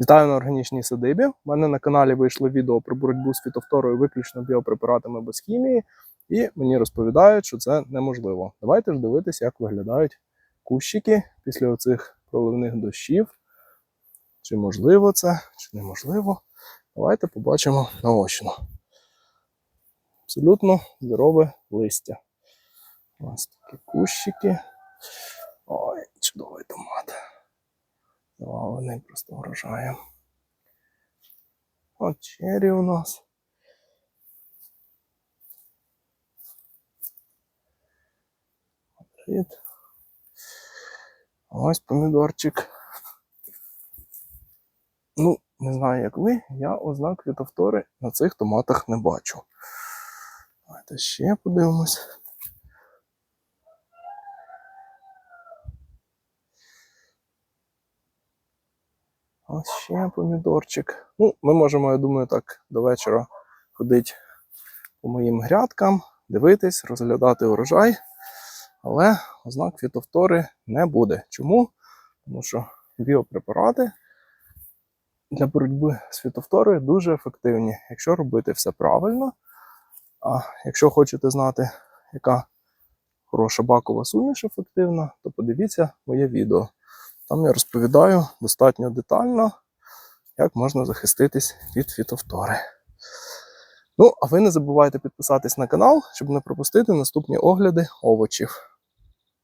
Вітаю на органічній садибі. У мене на каналі вийшло відео про боротьбу з фітофторою виключно біопрепаратами без хімії, і мені розповідають, що це неможливо. Давайте ж дивитися, як виглядають кущики після оцих проливних дощів. Чи можливо це, чи неможливо. Давайте побачимо наочно. Абсолютно здорове листя. Ось такі кущики. Ой, чудовий томат. Завалений просто врожаєм. От чері у нас. Привіт. Ось помідорчик. Ну, не знаю, як ви, я ознак фітофтори на цих томатах не бачу. Давайте ще подивимось. Ось ще помідорчик. Ну, ми можемо, я думаю, так до вечора ходити по моїм грядкам, дивитись, розглядати урожай. Але ознак фітофтори не буде. Чому? Тому що біопрепарати для боротьби з фітофторою дуже ефективні, якщо робити все правильно. А якщо хочете знати, яка хороша бакова суміш ефективна, то подивіться моє відео. Там я розповідаю достатньо детально, як можна захиститись від фітофтори. Ну, а ви не забувайте підписатись на канал, щоб не пропустити наступні огляди овочів.